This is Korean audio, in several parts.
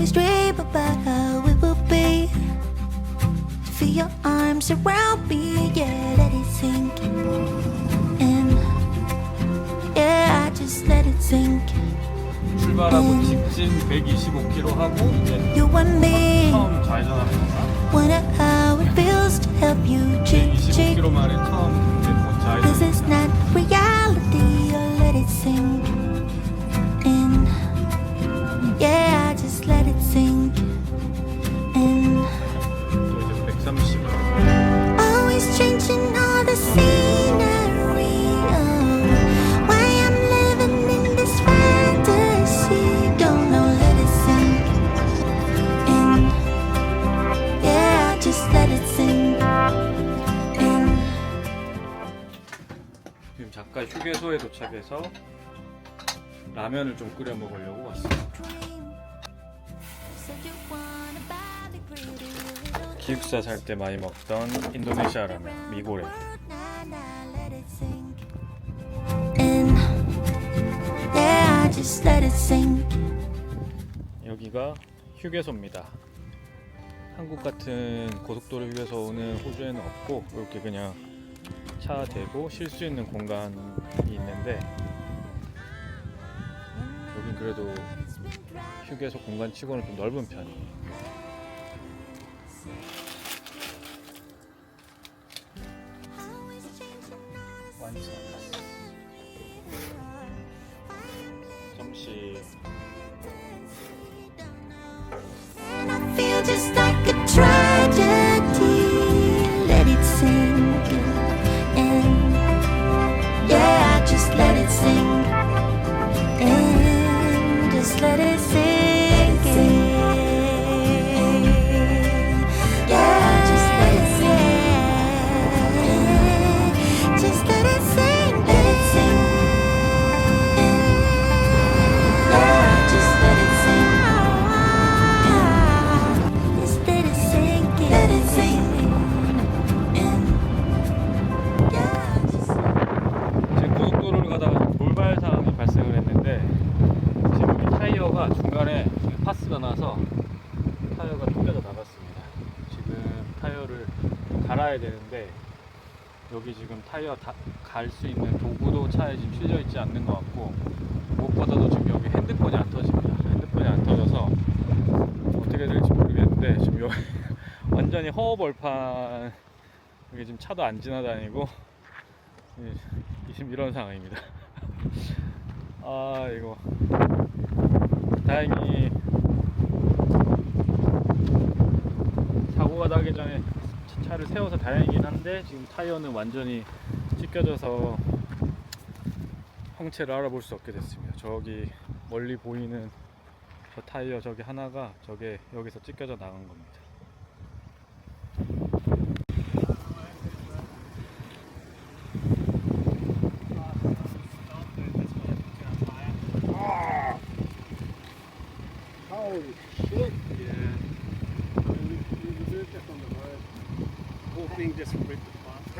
always dream about how it will be. Feel your arms around 125km 하고 이제 You and me, 처음 좌회전하면서 wonder how it feels to help you cheek to cheek. 25km 만에 처음 이제 뭐 This 좌회전 is not reality, 지금 잠깐 휴게소에 도착해서 라면을 좀 끓여 먹으려고 왔어요 기숙사 살 때 많이 먹던 인도네시아 라면 미고레. 여기가 휴게소입니다 한국 같은 고속도로 휴게소는 호주에는 없고 이렇게 그냥 차 대고 쉴 수 있는 공간이 있는데 여긴 그래도 휴게소 공간 치고는 좀 넓은 편이에요. 완전 갈 수 있는 도구도 차에 지금 실려 있지 않는 것 같고 무엇보다도 지금 여기 핸드폰이 안 터집니다. 핸드폰이 안 터져서 어떻게 될지 모르겠는데 지금 여기 완전히 허허벌판 여기 지금 차도 안 지나다니고 예, 지금 이런 상황입니다. 아 이거 다행히 사고가 나기 전에 차- 차를 세워서 다행이긴 한데 지금 타이어는 완전히 찢겨져서 형체를 알아볼 수 없게 됐습니다. 저기 멀리 보이는 저 타이어 저기 하나가 저게 여기서 찢겨져 나간 겁니다. Yeah. We, we removed it from the road. Whole thing just ripped apart.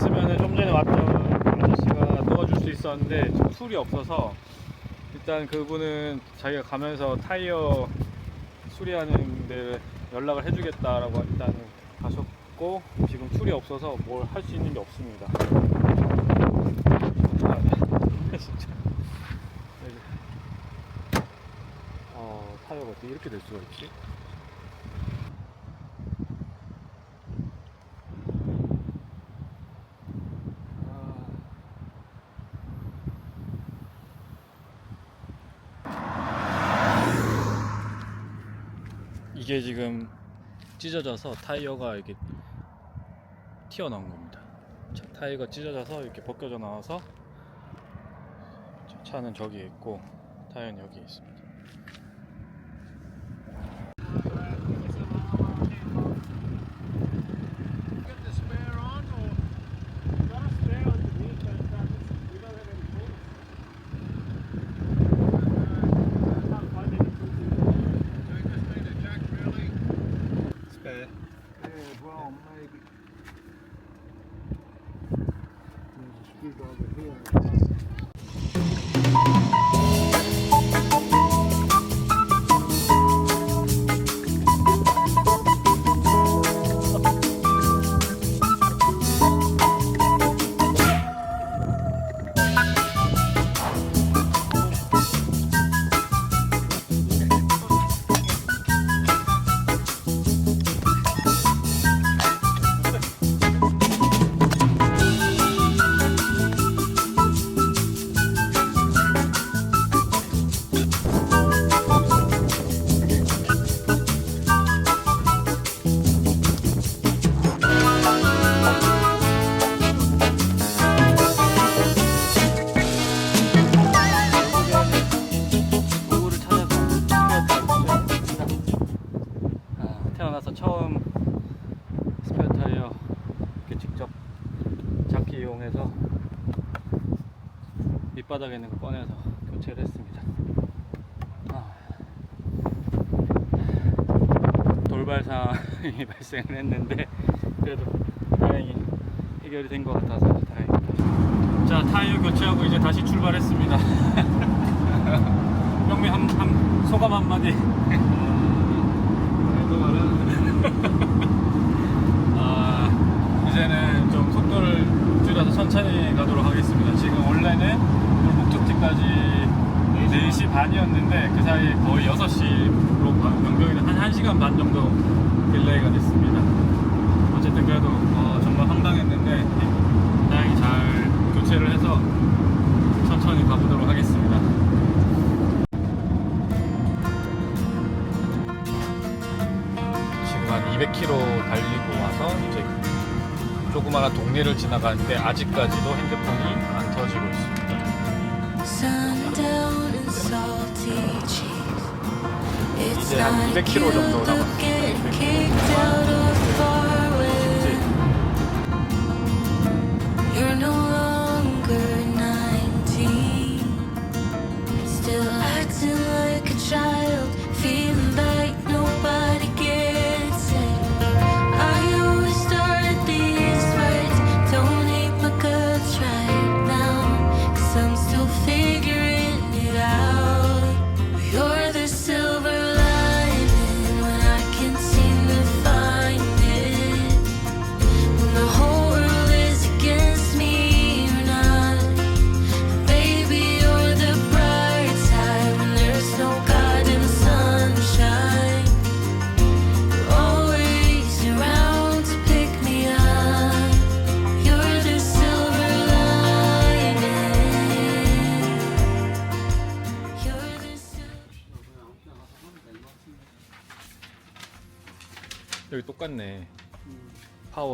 있으면 좀 전에 왔던 아저씨가 넣어줄 수 있었는데 지금 툴이 없어서 일단 그분은 자기가 가면서 타이어 수리하는 데 연락을 해주겠다라고 일단 가셨고 지금 툴이 없어서 뭘 할 수 있는 게 없습니다. 아, 진짜. 어, 타이어가 어떻게 이렇게 될 수가 있지? 이게 지금 찢어져서 타이어가 이렇게 튀어나온 겁니다. 차, 타이어가 찢어져서 이렇게 벗겨져 나와서 저 차는 저기에 있고 타이어는 여기에 있습니다. do over here. 바닥에 있는 거 꺼내서 교체를 했습니다. 아. 돌발 상황이 발생을 했는데 그래도 다행히 해결이 된 것 같아서 다행입니다. 자 타이어 교체하고 이제 다시 출발했습니다. 형미 한, 한 소감 한마디. 아, 이제는 좀 속도를 줄여서 천천히 가도록 하겠습니다. 지금 원래는 오늘 목적지까지 4시 반이었는데 그 사이에 거의 6시로 변경이 한 1시간 반 정도 딜레이가 됐습니다. 어쨌든 그래도 어, 정말 황당했는데 다행히 잘 교체를 해서 천천히 가보도록 하겠습니다. 지금 한 200km 달리고 와서 이제 조그마한 동네를 지나가는데 아직까지도 핸드폰이 안 터지고 있습니다. 이제 한 like 200km you 정도 남았어요. get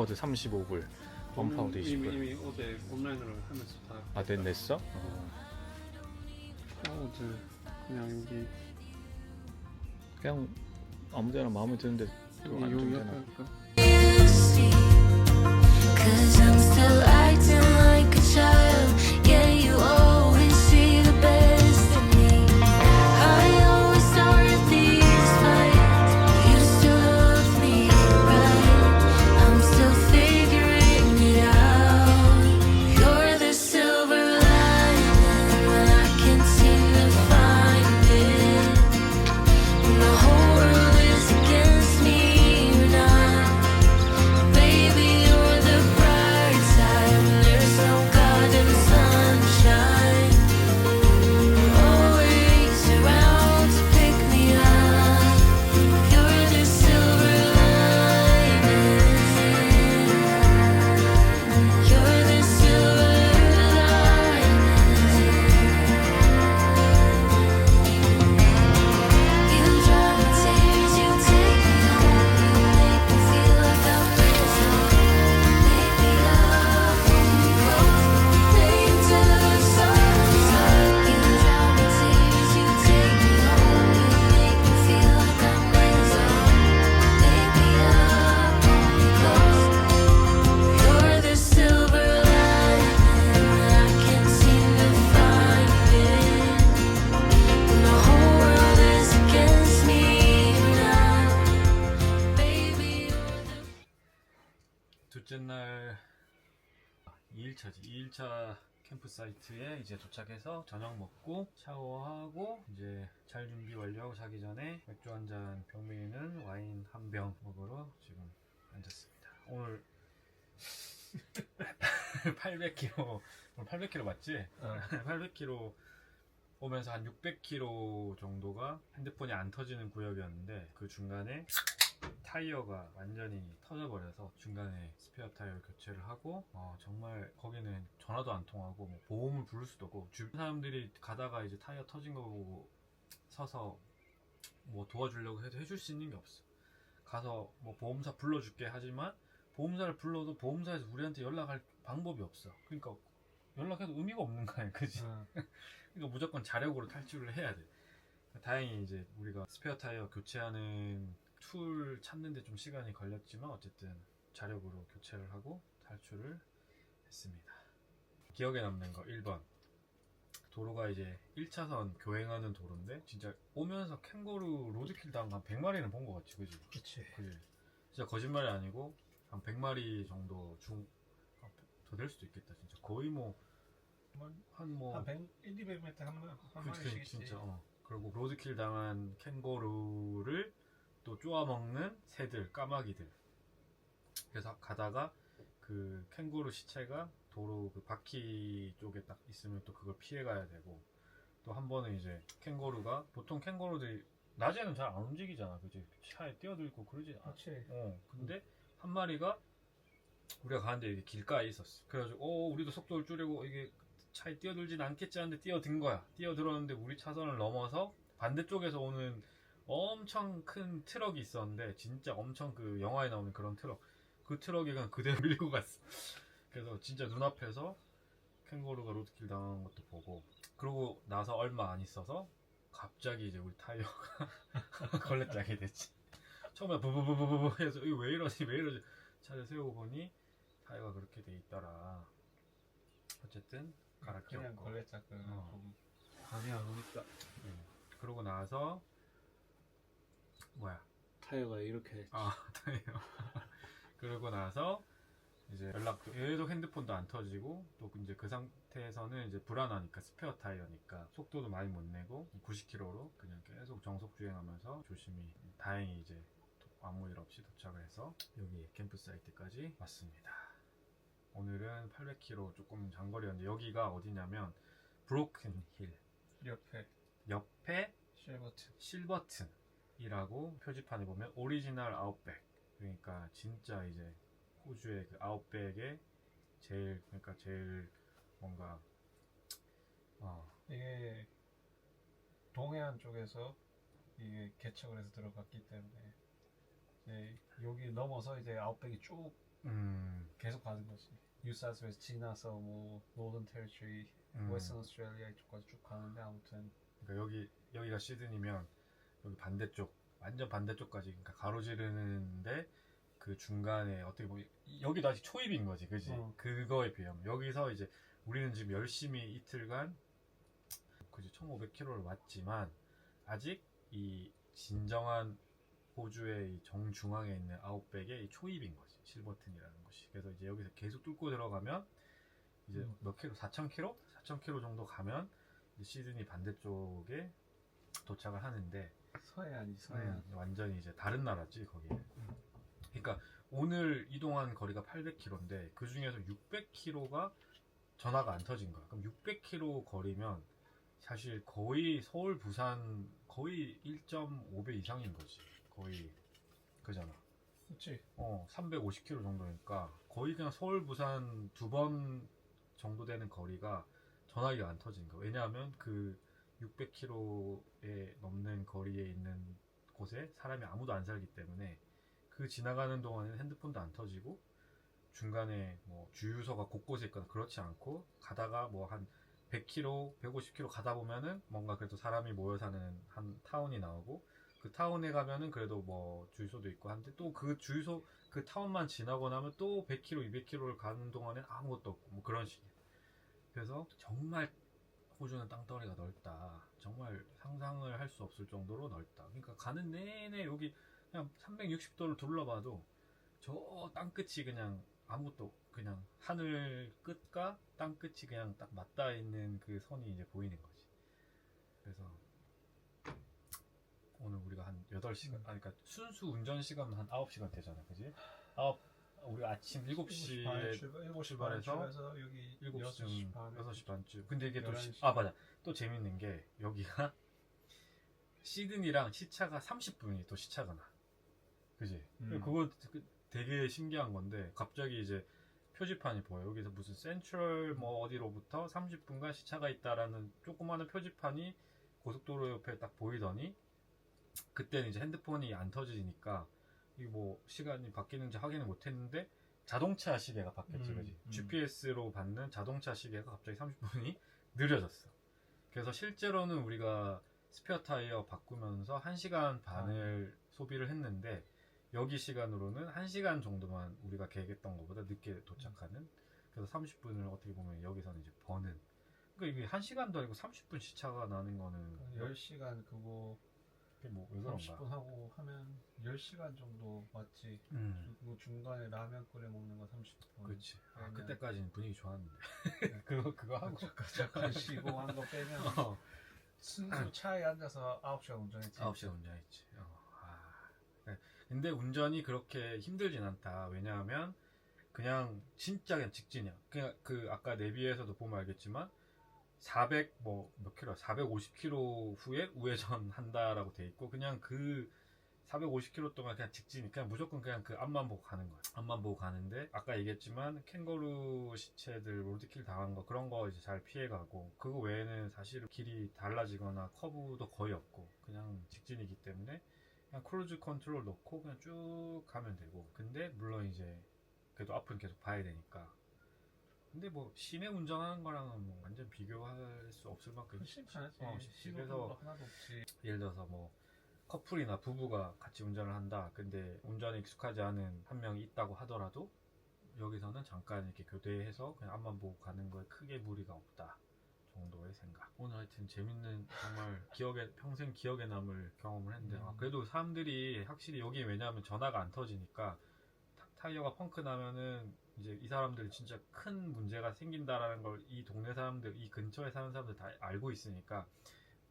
파워드 35불, 원파워드 이미 20불. 이미 어제 온라인으로 하면서 다. 아, 냈, 냈어? 어. 어제 그냥 여기 그냥 아무 데나 마음에 드는데 또 안 여기 you see. Cause I'm still 먹으러 지금 앉았습니다. 오늘 800km 오늘 800km 맞지? 800km 오면서 한 600km 정도가 핸드폰이 안 터지는 구역이었는데 그 중간에 타이어가 완전히 터져버려서 중간에 스페어 타이어 교체를 하고 어, 정말 거기는 전화도 안 통하고 뭐 보험을 부를 수도 없고 주변 사람들이 가다가 이제 타이어 터진 거 보고 서서 뭐 도와주려고 해도 해줄 수 있는 게 없어 가서 뭐 보험사 불러줄게 하지만 보험사를 불러도 보험사에서 우리한테 연락할 방법이 없어 그러니까 연락해도 의미가 없는 거야 그지 그러니까 무조건 자력으로 탈출을 해야 돼. 다행히 이제 우리가 스페어 타이어 교체하는 툴 찾는데 좀 시간이 걸렸지만 어쨌든 자력으로 교체를 하고 탈출을 했습니다. 기억에 남는 거 1번. 도로가 이제 1차선 교행하는 도로인데 진짜 오면서 캥거루 로드킬 당한 한 100마리는 본 것 같지, 그지? 그치. 그지? 진짜 거짓말이 아니고 한 100마리 정도 중, 아, 더될 수도 있겠다, 진짜. 거의 뭐, 한 뭐, 한 100, 1, 200m 한, 번- 한 그치, 마리씩 있지. 진짜 어. 그리고 로드킬 당한 캥거루를 또 쪼아먹는 새들 까마귀들 그래서 가다가 그 캥거루 시체가 도로 그 바퀴 쪽에 딱 있으면 또 그걸 피해 가야 되고 또 한 번은 이제 캥거루가 보통 캥거루들이 낮에는 잘 안 움직이잖아 그지 차에 뛰어들고 그러지 않아 그치. 어, 근데 한 마리가 우리가 가는데 이게 길가에 있었어. 그래가지고, 어, 우리도 속도를 줄이고 이게 차에 뛰어들진 않겠지 하는데 뛰어든 거야. 뛰어들었는데 우리 차선을 넘어서 반대쪽에서 오는 엄청 큰 트럭이 있었는데 진짜 엄청 그 영화에 나오는 그런 트럭. 그 트럭이 그냥 그대로 밀고 갔어. 그래서 진짜 눈앞에서 캥거루가 로드킬 당하는 것도 보고 그러고 나서 얼마 안 있어서 갑자기 이제 우리 타이어가 걸레짝이 됐지. 처음에 부부부부부 해서 이거 왜 이러지 왜 이러지? 차를 세우고 보니 타이어가 그렇게 돼 있더라. 어쨌든 갈아 그냥 끼웠고. 걸레짝은 어. 좀 감이 안 오니까 그러고 나서 뭐야? 타이어가 이렇게 아 타이어. 그러고 나서 이제 연락도 계속 핸드폰도 안 터지고 또 이제 그 상태에서는 이제 불안하니까 스페어 타이어니까 속도도 많이 못 내고 90km로 그냥 계속 정속 주행하면서 조심히 다행히 이제 도- 아무 일 없이 도착을 해서 여기 캠프 사이트까지 왔습니다. 오늘은 800km 조금 장거리였는데 여기가 어디냐면 브로큰 힐 옆에 옆에 실버트. 실버튼이라고 표지판에 보면 오리지널 아웃백 그러니까 진짜 이제 호주의 그 아웃백의 제일 그러니까 제일 뭔가 어 이게 동해안 쪽에서 이게 개척을 해서 들어갔기 때문에 이제 여기 넘어서 이제 아웃백이 쭉 음, 계속 가는 거지. 뉴사우스웨이스 지나서 뭐 노던 테리토리, 음. 웨스턴 오스트레일리아 이쪽까지 쭉 가는데 아무튼 그러니까 여기 여기가 시드니면 여기 반대쪽 완전 반대쪽까지 그러니까 가로지르는데 그 중간에 어떻게 보면 여기도 아직 초입인 거지 그지 어. 그거에 비하면 여기서 이제 우리는 지금 열심히 이틀간 그지 1500km를 왔지만 아직 이 진정한 호주의 이 정중앙에 있는 아웃백의 이 초입인 거지 실버튼이라는 곳이 그래서 이제 여기서 계속 뚫고 들어가면 이제 음. 몇 킬로 4000km 4000km 정도 가면 시드니 반대쪽에 도착을 하는데 서해안이 서해안. 음, 완전히 이제 다른 나라지 거기. 그러니까 오늘 이동한 거리가 800km인데 그 중에서 600km가 전화가 안 터진 거야. 그럼 600km 거리면 사실 거의 서울 부산 거의 1.5배 이상인 거지. 거의 그잖아. 그렇지. 어, 350km 정도니까 거의 그냥 서울 부산 두 번 정도 되는 거리가 전화기가 안 터진 거야. 왜냐하면 그 600km에 넘는 거리에 있는 곳에 사람이 아무도 안 살기 때문에 그 지나가는 동안에는 핸드폰도 안 터지고 중간에 뭐 주유소가 곳곳에 있거나 그렇지 않고 가다가 뭐 한 100km, 150km 가다 보면은 뭔가 그래도 사람이 모여 사는 한 타운이 나오고 그 타운에 가면은 그래도 뭐 주유소도 있고 한데 또 그 주유소 그 타운만 지나고 나면 또 100km, 200km를 가는 동안엔 아무것도 없고 뭐 그런 식이야. 그래서 정말 호주는 땅덩어리가 넓다. 정말 상상을 할 수 없을 정도로 넓다. 그러니까 가는 내내 여기 그냥 360도를 둘러봐도 저 땅끝이 그냥 아무것도 그냥 하늘 끝과 땅 끝이 그냥 딱 맞닿아 있는 그 선이 이제 보이는 거지. 그래서 오늘 우리가 한 8시간, 아니 그러니까 순수 운전 시간은 한 9시간 되잖아. 그지? 9 우리가 아침 7시에 반에 출발, 7시 반에 출발해서 여기 7시쯤 6시 반에 6시 반쯤 근데 이게 또 11시. 아 맞아 또 재밌는 게 여기가 시드니랑 시차가 30분이 또 시차가 나 그지 음. 그거 그- 되게 신기한 건데 갑자기 이제 표지판이 보여 여기서 무슨 센트럴 뭐 어디로부터 30분간 시차가 있다라는 조그마한 표지판이 고속도로 옆에 딱 보이더니 그때는 이제 핸드폰이 안 터지니까 이게 뭐 시간이 바뀌는지 확인을 못했는데 자동차 시계가 바뀌었지, 음, 그지? 음. GPS로 받는 자동차 시계가 갑자기 30분이 느려졌어. 그래서 실제로는 우리가 스페어 타이어 바꾸면서 1시간 반을 소비를 했는데 여기 시간으로는 1시간 정도만 우리가 계획했던 것보다 늦게 도착하는 그래서 30분을 어떻게 보면 여기서는 이제 버는 그러니까 이게 1시간도 아니고 30분 시차가 나는 거는 10시간 그거 이게 뭐왜 그런가? 30분 하고 하면 10시간 정도 맞지 음. 그 중간에 라면 끓여 먹는 거 30분 그렇지. 아, 그때까지는 분위기 좋았는데. 그거 그거 하고. 잠깐 쉬고 한 거 빼면 어, 순수 차에 앉아서 9시간 운전했지 9시간 운전했지. 어, 아. 네. 근데 운전이 그렇게 힘들진 않다. 왜냐하면 그냥 진짜 그냥 직진이야. 그냥 그 아까 내비에서도 보면 알겠지만 400 뭐 몇 킬로? 450킬로 후에 우회전 한다라고 돼 있고 그냥 그 450km 동안 그냥 직진이 그냥 무조건 그냥 그 앞만 보고 가는 거야. 앞만 보고 가는데 아까 얘기했지만 캥거루 시체들 로드킬 당한 거 그런 거 이제 잘 피해가고 그거 외에는 사실 길이 달라지거나 커브도 거의 없고 그냥 직진이기 때문에 그냥 크루즈 컨트롤 넣고 그냥 쭉 가면 되고 근데 물론 이제 그래도 앞은 계속 봐야 되니까 근데 뭐 시내 운전하는 거랑은 뭐 완전 비교할 수 없을 만큼 훨씬 편하지 어, 집에서 하나도 없지 예를 들어서 뭐 커플이나 부부가 같이 운전을 한다. 근데 운전에 익숙하지 않은 한 명이 있다고 하더라도 여기서는 잠깐 이렇게 교대해서 그냥 앞만 보고 가는 거에 크게 무리가 없다. 정도의 생각. 오늘 하여튼 재밌는 정말 기억에 평생 기억에 남을 경험을 했는데 아, 음. 그래도 사람들이 확실히 여기 왜냐하면 전화가 안 터지니까 타- 타이어가 펑크 나면은 이제 이 사람들이 진짜 큰 문제가 생긴다라는 걸 이 동네 사람들 이 근처에 사는 사람들 다 알고 있으니까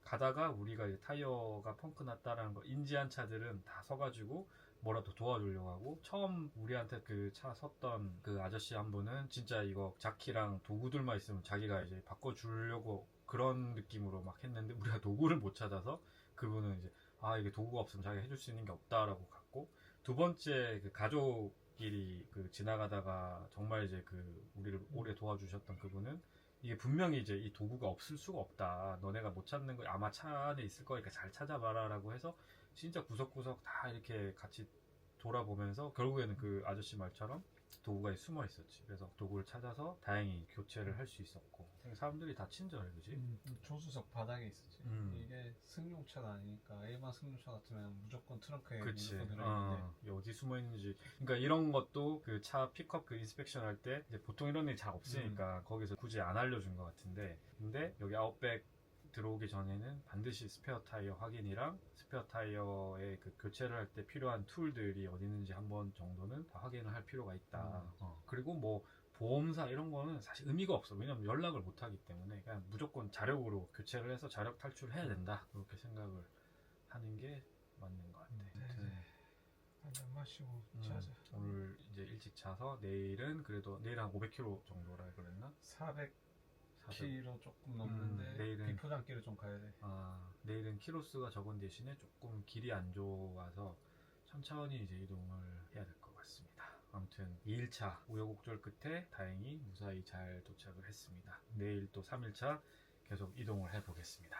가다가 우리가 타이어가 펑크 났다라는 걸 인지한 차들은 다 서가지고 뭐라도 도와주려고 하고 처음 우리한테 그 차 섰던 그 아저씨 한 분은 진짜 이거 자키랑 도구들만 있으면 자기가 이제 바꿔주려고 그런 느낌으로 막 했는데 우리가 도구를 못 찾아서 그분은 이제 아 이게 도구가 없으면 자기가 해줄 수 있는 게 없다라고 갔고 두 번째 그 가족끼리 그 지나가다가 정말 이제 그 우리를 오래 도와주셨던 그분은 이게 분명히 이제 이 도구가 없을 수가 없다. 너네가 못 찾는 거 아마 차 안에 있을 거니까 잘 찾아봐라라고 해서 진짜 구석구석 다 이렇게 같이 돌아보면서 결국에는 그 아저씨 말처럼 도구가 숨어 있었지. 그래서 도구를 찾아서 다행히 교체를 할 수 있었고 사람들이 다 친절해, 그지? 음, 조수석 바닥에 있었지 음. 이게 승용차가 아니니까 일반 승용차 같으면 무조건 트렁크에 그치. 들어있는데 어, 어디 숨어 있는지. 그러니까 이런 것도 그 차 픽업 그 인스펙션 할 때 보통 이런 일이 잘 없으니까 거기서 굳이 안 알려준 것 같은데. 근데 여기 아웃백 들어오기 전에는 반드시 스페어 타이어 확인이랑 스페어 타이어의 그 교체를 할 때 필요한 툴들이 어디 있는지 한번 정도는 다 확인을 할 필요가 있다. 음. 어, 그리고 뭐 보험사 이런 거는 사실 의미가 없어. 왜냐면 연락을 못 하기 때문에 그냥 무조건 자력으로 교체를 해서 자력 탈출해야 된다. 그렇게 생각을 하는 게 맞는 것 같아. 음, 아무튼 한잔 마시고 음, 자자 오늘 이제 일찍 자서 내일은 그래도 내일 한 500km 정도라 그랬나? 400 400km 조금 음, 넘는데 음, 내일은- 비포장길을 좀 가야 돼. 아, 내일은 키로수가 적은 대신에 조금 길이 안 좋아서 천천히 이제 이동을 해야 될 것 같습니다. 아무튼 2일차 우여곡절 끝에 다행히 무사히 잘 도착을 했습니다. 내일 또 3일차 계속 이동을 해보겠습니다.